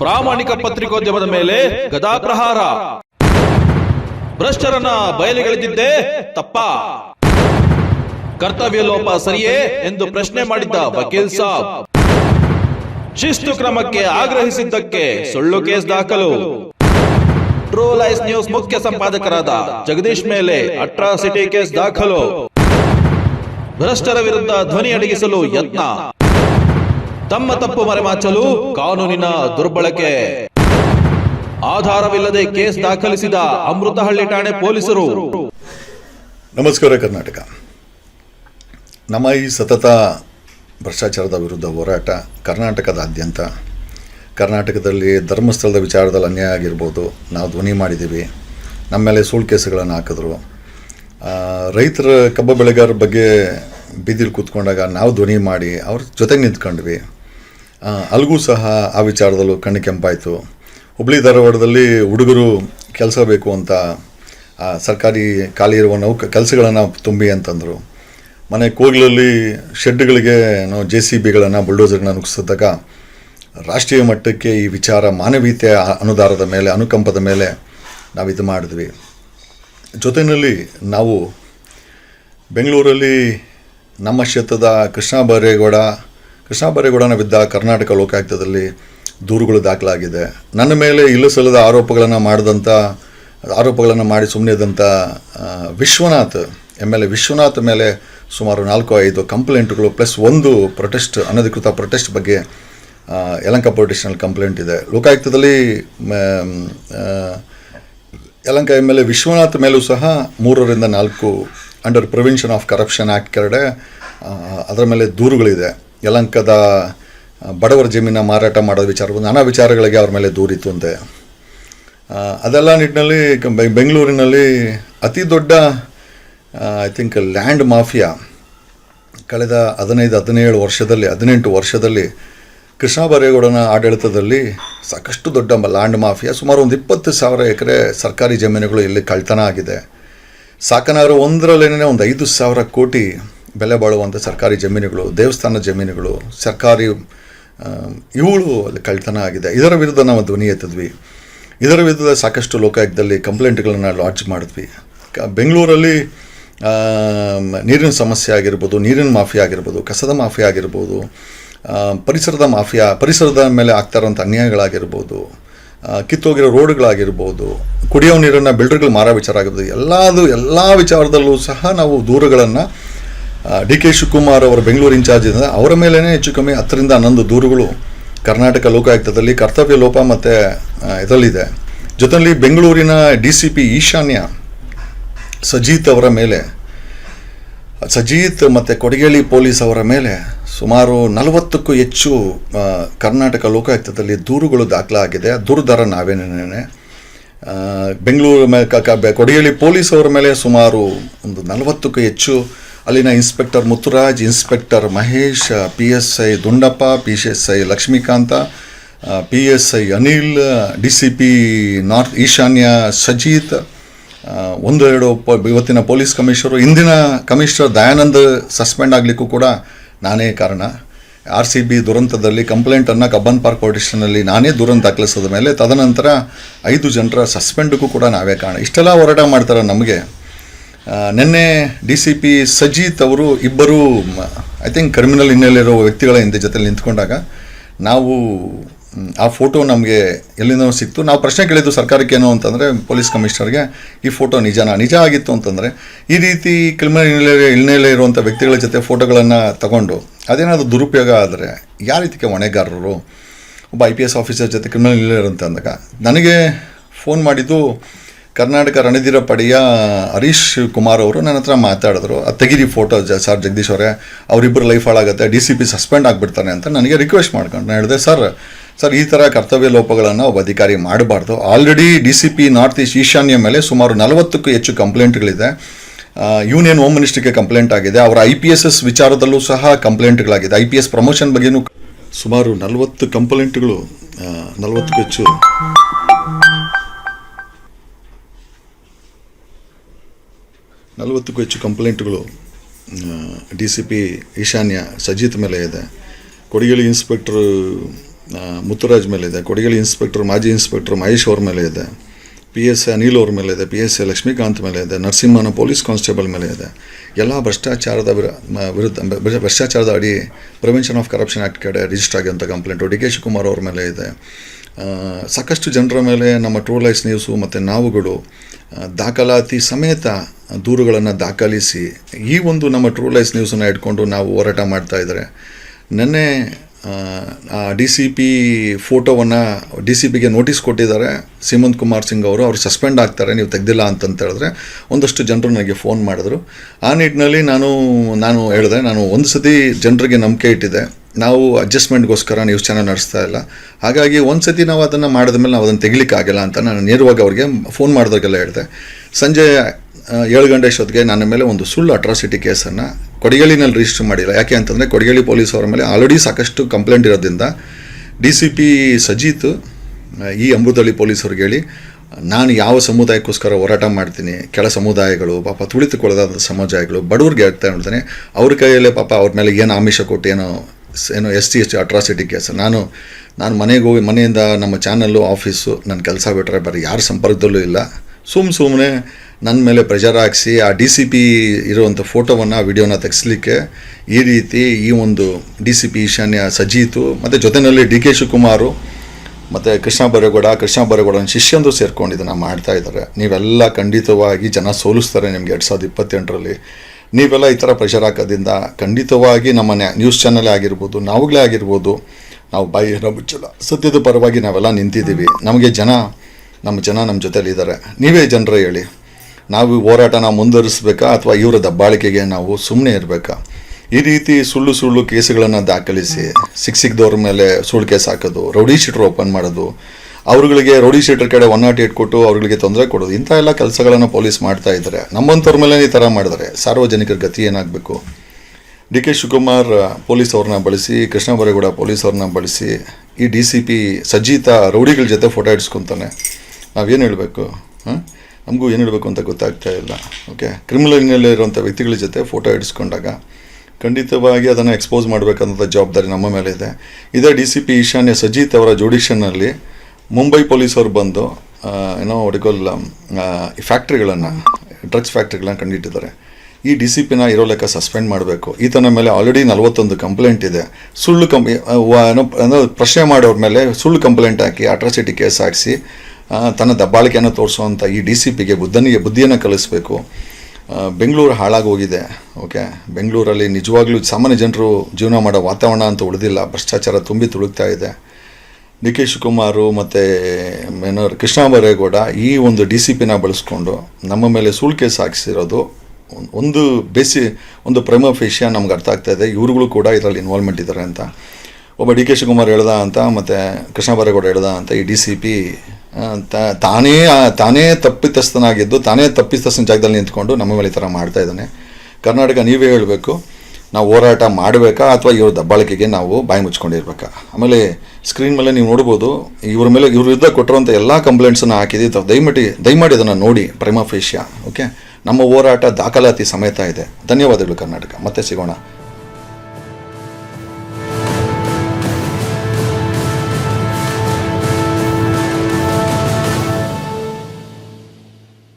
ಪ್ರಾಮಾಣಿಕ ಪತ್ರಿಕೋದ್ಯಮದ ಮೇಲೆ ಗದಾಪ್ರಹಾರ. ಭ್ರಷ್ಟರನ್ನ ಬಯಲಿಗೆಳೆದಿದ್ದೆ ತಪ್ಪ. ಕರ್ತವ್ಯ ಲೋಪ ಸರಿಯೇ ಎಂದು ಪ್ರಶ್ನೆ ಮಾಡಿದ್ದ ವಕೀಲ್ ಸಾಬ್. ಶಿಸ್ತು ಕ್ರಮಕ್ಕೆ ಆಗ್ರಹಿಸಿದ್ದಕ್ಕೆ ಸುಳ್ಳು ಕೇಸ್ ದಾಖಲು. ಟ್ರೂ ಲೈಸ್ ನ್ಯೂಸ್ ಮುಖ್ಯ ಸಂಪಾದಕರಾದ ಜಗದೀಶ್ ಮೇಲೆ ಅಟ್ರಾಸಿಟಿ ಕೇಸ್ ದಾಖಲು. ಭ್ರಷ್ಟರ ವಿರುದ್ಧ ಧ್ವನಿ ಅಡಗಿಸಲು ಯತ್ನ. ತಮ್ಮ ತಪ್ಪು ಮರೆಮಾಚಲು ಕಾನೂನಿನ ದುರ್ಬಳಕೆ. ಆಧಾರವಿಲ್ಲದೆ ಕೇಸ್ ದಾಖಲಿಸಿದ ಅಮೃತಹಳ್ಳಿ ಠಾಣೆ ಪೊಲೀಸರು. ನಮಸ್ಕಾರ ಕರ್ನಾಟಕ. ನಮ್ಮ ಈ ಸತತ ಭ್ರಷ್ಟಾಚಾರದ ವಿರುದ್ಧ ಹೋರಾಟ ಕರ್ನಾಟಕದಾದ್ಯಂತ. ಕರ್ನಾಟಕದಲ್ಲಿ ಧರ್ಮಸ್ಥಳದ ವಿಚಾರದಲ್ಲಿ ಅನ್ಯಾಯ ಆಗಿರ್ಬೋದು, ನಾವು ಧ್ವನಿ ಮಾಡಿದ್ದೀವಿ. ನಮ್ಮ ಮೇಲೆ ಸುಳ್ಳು ಕೇಸುಗಳನ್ನು ಹಾಕಿದ್ರು. ರೈತರ ಕಬ್ಬ ಬೆಳೆಗಾರರ ಬಗ್ಗೆ ಬೀದಿಲಿ ಕೂತ್ಕೊಂಡಾಗ ನಾವು ಧ್ವನಿ ಮಾಡಿ ಅವ್ರ ಜೊತೆಗೆ ನಿಂತ್ಕೊಂಡ್ವಿ. ಆ, ಅಲ್ಗೂ ಸಹ ಆ ವಿಚಾರದಲ್ಲೂ ಕಣ್ಣು ಕೆಂಪಾಯಿತು. ಹುಬ್ಳಿ ಧಾರವಾಡದಲ್ಲಿ ಹುಡುಗರು ಕೆಲಸ ಬೇಕು ಅಂತ ಸರ್ಕಾರಿ ಖಾಲಿ ಇರುವ ನೌಕ ಕೆಲಸಗಳನ್ನು ತುಂಬಿ ಅಂತಂದರು. ಮನೆ ಕೋಗಿಲಲ್ಲಿ ಶೆಡ್ಗಳಿಗೆ ನಾವು ಜೆ ಸಿ ಬಿಗಳನ್ನು ಬುಲ್ಡೋಸರ್ನ ನುಗ್ಸಿದಾಗ ರಾಷ್ಟ್ರೀಯ ಮಟ್ಟಕ್ಕೆ ಈ ವಿಚಾರ ಮಾನವೀಯತೆ ಅನುದಾನದ ಮೇಲೆ ಅನುಕಂಪದ ಮೇಲೆ ನಾವು ಇದು ಮಾಡಿದ್ವಿ. ಜೊತೆಯಲ್ಲಿ ನಾವು ಬೆಂಗಳೂರಲ್ಲಿ ನಮ್ಮ ಕ್ಷೇತ್ರದ ಕೃಷ್ಣ ಬೈರೇಗೌಡ ಕೃಷ್ಣ ಬರೇಗೌಡನ ವಿರುದ್ಧ ಕರ್ನಾಟಕ ಲೋಕಾಯುಕ್ತದಲ್ಲಿ ದೂರುಗಳು ದಾಖಲಾಗಿದೆ. ನನ್ನ ಮೇಲೆ ಇಲ್ಲ ಸಲ್ಲದ ಆರೋಪಗಳನ್ನು ಮಾಡಿದಂಥ ಆರೋಪಗಳನ್ನು ಮಾಡಿ ಸುಮ್ಮನೆ Vishwanath, M L A Vishwanath ಮೇಲೆ ಸುಮಾರು ನಾಲ್ಕು, ಐದು ಕಂಪ್ಲೇಂಟ್ಗಳು ಪ್ಲಸ್ ಒಂದು ಪ್ರೊಟೆಸ್ಟ್, ಅನಧಿಕೃತ ಪ್ರೊಟೆಸ್ಟ್ ಬಗ್ಗೆ ಯಲಂಕ ಪೊಲಿಟಿಷನಲ್ಲಿ ಕಂಪ್ಲೇಂಟ್ ಇದೆ. ಲೋಕಾಯುಕ್ತದಲ್ಲಿ Yelahanka M L A Vishwanath ಮೇಲೂ ಸಹ ಮೂರರಿಂದ ನಾಲ್ಕು under prevention of corruption act ಕೆರಡೆ ಅದರ ಮೇಲೆ ದೂರುಗಳಿದೆ. ಯಲಂಕದ ಬಡವರ ಜಮೀನ ಮಾರಾಟ ಮಾಡೋ ವಿಚಾರ ನಾನಾ ವಿಚಾರಗಳಿಗೆ ಅವ್ರ ಮೇಲೆ ದೂರಿತ್ತು ಅಂತೆ. ಅದೆಲ್ಲ ನಿಟ್ಟಿನಲ್ಲಿ ಬೆಂಗಳೂರಿನಲ್ಲಿ ಅತಿ ದೊಡ್ಡ ಐ ಥಿಂಕ್ ಲ್ಯಾಂಡ್ ಮಾಫಿಯಾ ಕಳೆದ ಹದಿನೈದು, ಹದಿನೇಳು ವರ್ಷದಲ್ಲಿ, ಹದಿನೆಂಟು ವರ್ಷದಲ್ಲಿ ಕೃಷ್ಣ ಬರೇಗೌಡನ ಆಡಳಿತದಲ್ಲಿ ಸಾಕಷ್ಟು ದೊಡ್ಡ ಲ್ಯಾಂಡ್ ಮಾಫಿಯಾ ಸುಮಾರು ಒಂದು ಇಪ್ಪತ್ತು ಸಾವಿರ ಎಕರೆ ಸರ್ಕಾರಿ ಜಮೀನುಗಳು ಇಲ್ಲಿ ಕಳ್ತನ ಆಗಿದೆ. ಸಾಕನಾರು ಒಂದರಲ್ಲೇನೇ ಒಂದು ಐದು ಸಾವಿರ ಕೋಟಿ ಬೆಲೆ ಬಾಳುವಂಥ ಸರ್ಕಾರಿ ಜಮೀನುಗಳು, ದೇವಸ್ಥಾನ ಜಮೀನುಗಳು, ಸರ್ಕಾರಿ ಇವುಗಳು ಅಲ್ಲಿ ಕಳ್ತನ ಆಗಿದೆ. ಇದರ ವಿರುದ್ಧ ನಾವು ಧ್ವನಿ ಎತ್ತಿದ್ವಿ. ಇದರ ವಿರುದ್ಧ ಸಾಕಷ್ಟು ಲೋಕಾಯುಕ್ತದಲ್ಲಿ ಕಂಪ್ಲೇಂಟ್ಗಳನ್ನು ಲಾಡ್ಜ್ ಮಾಡಿದ್ವಿ. ಬೆಂಗಳೂರಲ್ಲಿ ನೀರಿನ ಸಮಸ್ಯೆ ಆಗಿರ್ಬೋದು, ನೀರಿನ ಮಾಫಿಯಾ ಆಗಿರ್ಬೋದು, ಕಸದ ಮಾಫಿಯಾ ಆಗಿರ್ಬೋದು ಪರಿಸರದ ಮಾಫಿಯಾ, ಪರಿಸರದ ಮೇಲೆ ಆಗ್ತಾ ಇರೋಂಥ ಅನ್ಯಾಯಗಳಾಗಿರ್ಬೋದು ಕಿತ್ತೋಗಿರೋ ರೋಡ್ಗಳಾಗಿರ್ಬೋದು, ಕುಡಿಯೋ ನೀರನ್ನು ಬಿಲ್ಡರ್ಗಳು ಮಾರೋ ವಿಚಾರ ಆಗಿರ್ಬೋದು, ಎಲ್ಲದು, ಎಲ್ಲ ವಿಚಾರದಲ್ಲೂ ಸಹ ನಾವು ದೂರುಗಳನ್ನು ಡಿ ಕೆ ಶಿವಕುಮಾರ್ ಅವರು ಬೆಂಗಳೂರು ಇನ್ಚಾರ್ಜ್ ಇದ್ದಾರೆ ಅವರ ಮೇಲೇ ಹೆಚ್ಚು ಕಮ್ಮಿ ಹತ್ತರಿಂದ ಹನ್ನೊಂದು ದೂರುಗಳು ಕರ್ನಾಟಕ ಲೋಕಾಯುಕ್ತದಲ್ಲಿ ಕರ್ತವ್ಯ ಲೋಪ ಮತ್ತು ಇದರಲ್ಲಿದೆ. ಜೊತೆಯಲ್ಲಿ ಬೆಂಗಳೂರಿನ ಡಿ ಸಿ ಪಿ ಈಶಾನ್ಯ ಸಜೀತ್ ಅವರ ಮೇಲೆ, ಸಜೀತ್ ಮತ್ತು ಕೊಡಗೇಳಿ ಪೊಲೀಸ್ ಅವರ ಮೇಲೆ ಸುಮಾರು ನಲವತ್ತಕ್ಕೂ ಹೆಚ್ಚು ಕರ್ನಾಟಕ ಲೋಕಾಯುಕ್ತದಲ್ಲಿ ದೂರುಗಳು ದಾಖಲಾಗಿದೆ. ದೂರುದಾರ ನಾವೇನೇನೆ ಬೆಂಗಳೂರು ಕೊಡಗೇಲಿ ಪೊಲೀಸ್ ಅವರ ಮೇಲೆ ಸುಮಾರು ಒಂದು ನಲವತ್ತಕ್ಕೂ ಹೆಚ್ಚು ಅಲ್ಲಿನ inspector Muthuraj, inspector Mahesh, P S I Dundappa, P S I Lakshmikanta, P S I Anil, D C P north ಈಶಾನ್ಯ ಸಜೀತ್, ಒಂದು ಎರಡು ಇವತ್ತಿನ ಪೊಲೀಸ್ ಕಮಿಷನರು. ಇಂದಿನ ಕಮಿಷನರ್ ದಯಾನಂದ್ ಸಸ್ಪೆಂಡ್ ಆಗಲಿಕ್ಕೂ ಕೂಡ ನಾನೇ ಕಾರಣ. ಆರ್ ಸಿ ಬಿ ದುರಂತದಲ್ಲಿ ಕಂಪ್ಲೇಂಟನ್ನು ಕಬ್ಬನ್ ಪಾರ್ಕ್ ಪೊಲಿಟಿಷನಲ್ಲಿ ನಾನೇ ದುರಂತ ದಾಖಲಿಸಿದ ಮೇಲೆ ತದನಂತರ ಐದು ಜನರ ಸಸ್ಪೆಂಡ್ಗೂ ಕೂಡ ನಾವೇ ಕಾರಣ. ಇಷ್ಟೆಲ್ಲ ಹೋರಾಟ ಮಾಡ್ತಾರೆ ನಮಗೆ. ನಿನ್ನೆ ಡಿ ಸಿ ಪಿ ಸಜೀತ್ ಅವರು ಇಬ್ಬರು ಐ ಥಿಂಕ್ ಕ್ರಿಮಿನಲ್ ಹಿನ್ನೆಲೆ ಇರೋ ವ್ಯಕ್ತಿಗಳ ಹಿಂದೆ ಜೊತೆಯಲ್ಲಿ ನಿಂತ್ಕೊಂಡಾಗ ನಾವು ಆ ಫೋಟೋ ನಮಗೆ ಎಲ್ಲಿಂದ ಸಿಕ್ತು. ನಾವು ಪ್ರಶ್ನೆ ಕೇಳಿದ್ದು ಸರ್ಕಾರಕ್ಕೆ ಏನು ಅಂತಂದರೆ ಪೊಲೀಸ್ ಕಮಿಷನರ್ಗೆ, ಈ ಫೋಟೋ ನಿಜನಾ? ನಿಜ ಆಗಿತ್ತು ಅಂತಂದರೆ, ಈ ರೀತಿ ಕ್ರಿಮಿನಲ್ ಹಿನ್ನೆಲೆ ಹಿನ್ನೆಲೆ ಇರುವಂಥ ವ್ಯಕ್ತಿಗಳ ಜೊತೆ ಫೋಟೋಗಳನ್ನು ತಗೊಂಡು, ಅದೇನಾದರೂ ದುರುಪಯೋಗ ಆದರೆ ಯಾವ ರೀತಿಗೆ ಹೊಣೆಗಾರರು? ಒಬ್ಬ ಐ ಪಿ ಎಸ್ ಆಫೀಸರ್ ಜೊತೆ ಕ್ರಿಮಿನಲ್ ಹಿನ್ನೆಲೆ ಇರುವಂತ ಅಂದಾಗ, ನನಗೆ ಫೋನ್ ಮಾಡಿದ್ದು ಕರ್ನಾಟಕ ರಣಧೀರ ಪಡೆಯ ಹರೀಶ್ ಕುಮಾರ್ ಅವರು ನನ್ನ ಹತ್ರ ಮಾತಾಡಿದ್ರು. ಅದು ತೆಗೀರಿ ಫೋಟೋ ಜ ಸರ್ ಜಗದೀಶ್ ಅವರೇ ಅವರಿಬ್ಬರು ಲೈಫ್ ಹಾಳಾಗುತ್ತೆ ಡಿ ಸಿ ಪಿ ಸಸ್ಪೆಂಡ್ ಆಗಿಬಿಡ್ತಾನೆ ಅಂತ ನನಗೆ ರಿಕ್ವೆಸ್ಟ್ ಮಾಡ್ಕೊಂಡು ನಾನು ಹೇಳಿದೆ ಸರ್ ಸರ್ ಈ ಥರ ಕರ್ತವ್ಯ ಲೋಪಗಳನ್ನು ಒಬ್ಬ ಅಧಿಕಾರಿ ಮಾಡಬಾರ್ದು. Already D C P north east ಈಶಾನ್ಯ ಮೇಲೆ ಸುಮಾರು ನಲವತ್ತಕ್ಕೂ ಹೆಚ್ಚು ಕಂಪ್ಲೇಂಟ್ಗಳಿದೆ ಯೂನಿಯನ್ ಹೋಮ್ ಮಿನಿಸ್ಟ್ರಿಗೆ ಕಂಪ್ಲೇಂಟ್ ಆಗಿದೆ. ಅವರ ಐ ಪಿ ಎಸ್ ಎಸ್ ವಿಚಾರದಲ್ಲೂ ಸಹ ಕಂಪ್ಲೇಂಟ್ಗಳಾಗಿದೆ ಐ ಪಿ ಎಸ್ ಪ್ರಮೋಷನ್ ಬಗ್ಗೆನೂ ಸುಮಾರು ನಲವತ್ತು ಕಂಪ್ಲೇಂಟ್ಗಳು ನಲವತ್ತಕ್ಕೂ ಹೆಚ್ಚು ನಲವತ್ತಕ್ಕೂ ಹೆಚ್ಚು ಕಂಪ್ಲೇಂಟ್ಗಳು ಡಿ ಸಿ ಪಿ ಈಶಾನ್ಯ ಸಜಿತ್ ಮೇಲೆ ಇದೆ. ಕೊಡಗೇಲಿ ಇನ್ಸ್ಪೆಕ್ಟ್ರು ಮುತ್ತುರಾಜ್ ಮೇಲೆ ಇದೆ. ಕೊಡಗೇಲಿ ಇನ್ಸ್ಪೆಕ್ಟರ್, ಮಾಜಿ ಇನ್ಸ್ಪೆಕ್ಟರ್ ಮಹೇಶ್ ಅವ್ರ ಮೇಲೆ ಇದೆ. ಪಿ ಎಸ್ ಎ ಅನಿಲ್ ಅವ್ರ ಮೇಲೆ ಇದೆ ಪಿ ಎಸ್ ಎ ಲಕ್ಷ್ಮೀಕಾಂತ್ ಮೇಲೆ ಇದೆ ನರಸಿಂಹನ ಪೊಲೀಸ್ ಕಾನ್ಸ್ಟೇಬಲ್ ಮೇಲೆ ಇದೆ. ಎಲ್ಲ ಭ್ರಷ್ಟಾಚಾರದ ವಿರ ವಿರುದ್ಧ ಭ್ರಷ್ಟಾಚಾರದ ಅಡಿ ಪ್ರಿವೆನ್ಷನ್ ಆಫ್ ಕರಪ್ಷನ್ ಆ್ಯಕ್ಟ್ ಕಡೆ ರಿಜಿಸ್ಟರ್ ಆಗಿರುವಂಥ ಕಂಪ್ಲೇಂಟು ಡಿ ಕೆ ಶಿವಕುಮಾರ್ ಅವ್ರ ಮೇಲೆ ಇದೆ. ಸಾಕಷ್ಟು ಜನರ ಮೇಲೆ ನಮ್ಮ ಟ್ರೂ ಲೈಸ್ ನ್ಯೂಸು ಮತ್ತು ನಾವುಗಳು ದಾಖಲಾತಿ ಸಮೇತ ದೂರುಗಳನ್ನು ದಾಖಲಿಸಿ ಈ ಒಂದು ನಮ್ಮ ಟ್ರೂ ಲೈಫ್ ನ್ಯೂಸನ್ನು ಇಟ್ಕೊಂಡು ನಾವು ಹೋರಾಟ ಮಾಡ್ತಾ ನೆನ್ನೆ ನಿನ್ನೆ ಡಿ ಸಿ ಪಿ ಫೋಟೋವನ್ನು ಡಿ ಸಿ ಪಿಗೆ ನೋಟಿಸ್ ಕೊಟ್ಟಿದ್ದಾರೆ. ಸೀಮಂತ್ ಕುಮಾರ್ ಸಿಂಗ್ ಅವರು, ಅವ್ರು ಸಸ್ಪೆಂಡ್ ಆಗ್ತಾರೆ, ನೀವು ತೆಗ್ದಿಲ್ಲ ಅಂತಂತ ಹೇಳಿದ್ರೆ ಒಂದಷ್ಟು ಜನರು ನನಗೆ ಫೋನ್ ಮಾಡಿದ್ರು. ಆ ನಿಟ್ಟಿನಲ್ಲಿ ನಾನು ನಾನು ಹೇಳಿದೆ, ನಾನು ಒಂದು ಸತಿ ಜನರಿಗೆ ನಂಬಿಕೆ ಇಟ್ಟಿದೆ ನಾವು ಅಡ್ಜಸ್ಟ್ಮೆಂಟ್ಗೋಸ್ಕರ ನ್ಯೂಸ್ ಚಾನಲ್ ನಡೆಸ್ತಾ ಇಲ್ಲ. ಹಾಗಾಗಿ ಒಂದು ಸತಿ ನಾವು ಅದನ್ನು ಮಾಡಿದ ಮೇಲೆ ನಾವು ಅದನ್ನು ತೆಗಿಲಿಕ್ಕಾಗಿಲ್ಲ ಅಂತ ನಾನು ನೇರವಾಗಿ ಅವ್ರಿಗೆ ಫೋನ್ ಮಾಡಿದಾಗೆಲ್ಲ ಹೇಳಿದೆ. ಸಂಜೆ ಏಳು ಗಂಟೆ ಅಷ್ಟೊತ್ತಿಗೆ ನನ್ನ ಮೇಲೆ ಒಂದು ಸುಳ್ಳು ಅಟ್ರಾಸಿಟಿ ಕೇಸನ್ನು ಕೊಡಗೇಲಿನಲ್ಲಿ ರಿಜಿಸ್ಟರ್ ಮಾಡಿಲ್ಲ. ಯಾಕೆ ಅಂತಂದರೆ ಕೊಡಿಗೇಳಿ ಪೊಲೀಸ್ ಅವರ ಮೇಲೆ ಆಲ್ರೆಡಿ ಸಾಕಷ್ಟು ಕಂಪ್ಲೇಂಟ್ ಇರೋದ್ರಿಂದ ಡಿ ಸಿ ಪಿ ಸಜೀತ್, ಈ ಅಮೃತಹಳ್ಳಿ ಪೊಲೀಸರಿಗೆ ಹೇಳಿ, ನಾನು ಯಾವ ಸಮುದಾಯಕ್ಕೋಸ್ಕರ ಹೋರಾಟ ಮಾಡ್ತೀನಿ ಕೆಳ ಸಮುದಾಯಗಳು, ಪಾಪ ತುಳಿತುಕೊಳ್ಳದಾದ ಸಮುದಾಯಗಳು, ಬಡವ್ರಿಗೆ ಹೇಳ್ತಾ ಹೇಳ್ತಾನೆ ಅವ್ರ ಕೈಯಲ್ಲೇ ಪಾಪ ಅವ್ರ ಮೇಲೆ ಏನು ಆಮಿಷ ಕೊಟ್ಟು ಏನೋ ಏನೋ S T S T atrocity case ನಾನು ನಾನು ಮನೆಗೆ ಹೋಗಿ ಮನೆಯಿಂದ ನಮ್ಮ ಚಾನಲ್ಲು ಆಫೀಸು ನನ್ನ ಕೆಲಸ ಬಿಟ್ಟರೆ ಬರೀ ಯಾರ ಸಂಪರ್ಕದಲ್ಲೂ ಇಲ್ಲ. ಸುಮ್ಮ ಸುಮ್ಮನೆ ನನ್ನ ಮೇಲೆ ಪ್ರೆಷರ್ ಹಾಕಿಸಿ, ಆ ಡಿ ಸಿ ಪಿ ಇರುವಂಥ ಫೋಟೋವನ್ನು, ವಿಡಿಯೋನ ತೆಗೆಸ್ಲಿಕ್ಕೆ ಈ ರೀತಿ ಈ ಒಂದು ಡಿ ಸಿ ಪಿ ಈಶಾನ್ಯ ಸಜೀತು, ಮತ್ತು ಜೊತೆಯಲ್ಲಿ ಡಿ ಕೆ ಶಿವಕುಮಾರು, ಮತ್ತು ಕೃಷ್ಣ ಬರೇಗೌಡ, ಕೃಷ್ಣ ಬರೇಗೌಡನ ಶಿಷ್ಯಂದು ಸೇರ್ಕೊಂಡು ಇದನ್ನು ಮಾಡ್ತಾ ಇದ್ದಾರೆ ನೀವೆಲ್ಲ ಖಂಡಿತವಾಗಿ ಜನ ಸೋಲಿಸ್ತಾರೆ ನಿಮಗೆ ಎರಡು ಸಾವಿರದ ಇಪ್ಪತ್ತೆಂಟರಲ್ಲಿ. ನೀವೆಲ್ಲ ಈ ಥರ ಪ್ರೆಷರ್ ಹಾಕೋದ್ರಿಂದ ಖಂಡಿತವಾಗಿ ನಮ್ಮ ನ್ಯಾ ನ್ಯೂಸ್ ಚಾನಲೇ ಆಗಿರ್ಬೋದು, ನಾವುಗಳೇ ಆಗಿರ್ಬೋದು, ನಾವು ಬಾಯಿ ಮುಚ್ಚಲ್ಲ. ಸತ್ಯದ ಪರವಾಗಿ ನಾವೆಲ್ಲ ನಿಂತಿದ್ದೀವಿ. ನಮಗೆ ಜನ ನಮ್ಮ ಜನ ನಮ್ಮ ಜೊತೆಲಿ ಇದ್ದಾರೆ. ನೀವೇ ಜನರ ಹೇಳಿ. ನಾವು ಹೋರಾಟನ ಮುಂದುವರಿಸ್ಬೇಕಾ ಅಥವಾ ಇವರ ದಬ್ಬಾಳಿಕೆಗೆ ನಾವು ಸುಮ್ಮನೆ ಇರಬೇಕಾ? ಈ ರೀತಿ ಸುಳ್ಳು ಸುಳ್ಳು ಕೇಸುಗಳನ್ನು ದಾಖಲಿಸಿ ಸಿಕ್ ಸಿಕ್ದವ್ರ ಮೇಲೆ ಸುಳ್ಳು ಕೇಸ್ ಹಾಕೋದು, ರೌಡಿ ಶೀಟರ್ ಓಪನ್ ಮಾಡೋದು, ಅವ್ರುಗಳಿಗೆ ರೌಡಿ ಶೀಟರ್ ಕಡೆ ಒನ್ ನಾಟ್ ಏಟ್ ಕೊಟ್ಟು ಅವ್ರಿಗೆ ತೊಂದರೆ ಕೊಡೋದು, ಇಂಥ ಎಲ್ಲ ಕೆಲಸಗಳನ್ನು ಪೊಲೀಸ್ ಮಾಡ್ತಾ ಇದ್ದಾರೆ. ನಮ್ಮಂಥವ್ರ ಮೇಲೆ ಈ ಥರ ಮಾಡಿದರೆ ಸಾರ್ವಜನಿಕರ ಗತಿ ಏನಾಗಬೇಕು? ಡಿ ಕೆ ಶಿವಕುಮಾರ್ ಪೊಲೀಸ್ ಅವ್ರನ್ನ ಬಳಸಿ, ಕೃಷ್ಣ ಬರೇಗೌಡ ಪೊಲೀಸ್ ಅವ್ರನ್ನ ಬಳಸಿ, ಈ ಡಿ ಸಿ ಪಿ ಸಜ್ಜಿತ ರೌಡಿಗಳ ಜೊತೆ ಫೋಟೋ ಇಡ್ಸ್ಕೊತಾನೆ ನಾವೇನು ಹೇಳಬೇಕು, ಹಾಂ? ನಮಗೂ ಏನು ಹೇಳಬೇಕು ಅಂತ ಗೊತ್ತಾಗ್ತಾ ಇಲ್ಲ ಓಕೆ ಕ್ರಿಮಿನಲ್ನಲ್ಲಿ ಇರುವಂಥ ವ್ಯಕ್ತಿಗಳ ಜೊತೆ ಫೋಟೋ ಇಡಿಸ್ಕೊಂಡಾಗ ಖಂಡಿತವಾಗಿ ಅದನ್ನು ಎಕ್ಸ್ಪೋಸ್ ಮಾಡಬೇಕಂತ ಜವಾಬ್ದಾರಿ ನಮ್ಮ ಮೇಲೆ ಇದೆ. ಇದೇ ಡಿ ಸಿ ಪಿ ಈಶಾನ್ಯ ಸಜೀತ್ ಅವರ ಜುಡಿಷನ್ನಲ್ಲಿ ಮುಂಬೈ ಪೊಲೀಸರು ಬಂದು ಏನೋ ಒಡಿಕೋಲ್ ಈ ಫ್ಯಾಕ್ಟ್ರಿಗಳನ್ನು, ಡ್ರಗ್ಸ್ ಫ್ಯಾಕ್ಟ್ರಿಗಳನ್ನ ಕಂಡಿಟ್ಟಿದ್ದಾರೆ. ಈ ಡಿ ಸಿ ಪಿನ ಇರೋ ಲೆಕ್ಕ ಸಸ್ಪೆಂಡ್ ಮಾಡಬೇಕು. ಈತನ ಮೇಲೆ ಆಲ್ರೆಡಿ ನಲವತ್ತೊಂದು ಕಂಪ್ಲೇಂಟ್ ಇದೆ. ಸುಳ್ಳು ಕಂಪ್ ಏನೋ ಪ್ರಶ್ನೆ ಮಾಡೋರ ಮೇಲೆ ಸುಳ್ಳು ಕಂಪ್ಲೇಂಟ್ ಹಾಕಿ ಅಟ್ರಾಸಿಟಿ ಕೇಸ್ ಹಾಕಿಸಿ ತನ್ನ ದಬ್ಬಾಳಿಕೆಯನ್ನು ತೋರಿಸುವಂಥ ಈ ಡಿ ಸಿ ಪಿಗೆ ಬುದ್ಧನಿಗೆ ಬುದ್ಧಿಯನ್ನು ಕಲಿಸಬೇಕು. ಬೆಂಗಳೂರು ಹಾಳಾಗೋಗಿದೆ ಓಕೆ, ಬೆಂಗಳೂರಲ್ಲಿ ನಿಜವಾಗ್ಲೂ ಸಾಮಾನ್ಯ ಜನರು ಜೀವನ ಮಾಡೋ ವಾತಾವರಣ ಅಂತ ಉಳಿದಿಲ್ಲ. ಭ್ರಷ್ಟಾಚಾರ ತುಂಬಿ ತುಳುಕ್ತಾ ಇದೆ. ಡಿ ಕೆ ಶಿವಕುಮಾರು ಮತ್ತು ಏನೋ ಕೃಷ್ಣ ಬರೇಗೌಡ ಈ ಒಂದು ಡಿ ಸಿ ಪಿನ ಬಳಸ್ಕೊಂಡು ನಮ್ಮ ಮೇಲೆ ಸುಳ್ಳು ಕೇಸ್ ಹಾಕಿಸಿರೋದು ಒಂದು ಬೇಸಿ ಒಂದು ಪ್ರೇಮ ವಿಷಯ ನಮ್ಗೆ ಅರ್ಥ ಆಗ್ತಾ ಇದೆ. ಇವ್ರುಗಳು ಕೂಡ ಇದರಲ್ಲಿ ಇನ್ವಾಲ್ವ್ಮೆಂಟ್ ಇದ್ದಾರೆ ಅಂತ. ಒಬ್ಬ ಡಿ ಕೆ ಶಿವಕುಮಾರ್ ಹೇಳ್ದ ಅಂತ, ಮತ್ತು ಕೃಷ್ಣ ಬರೇಗೌಡ ಹೇಳ್ದ ಅಂತ ಈ ಡಿ ಸಿ ಪಿ ತಾನೇ ತಾನೇ ತಪ್ಪಿತಸ್ಥನಾಗಿದ್ದು, ತಾನೇ ತಪ್ಪಿತಸ್ಥನ ಜಾಗದಲ್ಲಿ ನಿಂತ್ಕೊಂಡು ನಮ್ಮ ಮೇಲೆ ಈ ಥರ ಮಾಡ್ತಾ ಇದ್ದಾನೆ. ಕರ್ನಾಟಕ ನೀವೇ ಹೇಳಬೇಕು, ನಾವು ಹೋರಾಟ ಮಾಡಬೇಕಾ ಅಥವಾ ಇವ್ರ ದಬ್ಬಾಳಿಕೆಗೆ ನಾವು ಬಾಯಿ ಮುಚ್ಕೊಂಡಿರ್ಬೇಕಾ? ಆಮೇಲೆ ಸ್ಕ್ರೀನ್ ಮೇಲೆ ನೀವು ನೋಡ್ಬೋದು, ಇವ್ರ ಮೇಲೆ ಇವ್ರ ವಿರುದ್ಧ ಕೊಟ್ಟಿರುವಂಥ ಎಲ್ಲ ಕಂಪ್ಲೇಂಟ್ಸನ್ನು ಹಾಕಿದ್ದೀವಿ. ದಯಮಾಡಿ ದಯಮಾಡಿ ಅದನ್ನು ನೋಡಿ ಪ್ರೈಮ ಫೇಷ್ಯ ಓಕೆ ನಮ್ಮ ಹೋರಾಟ ದಾಖಲಾತಿ ಸಮೇತ ಇದೆ. ಧನ್ಯವಾದಗಳು ಕರ್ನಾಟಕ. ಮತ್ತೆ ಸಿಗೋಣ.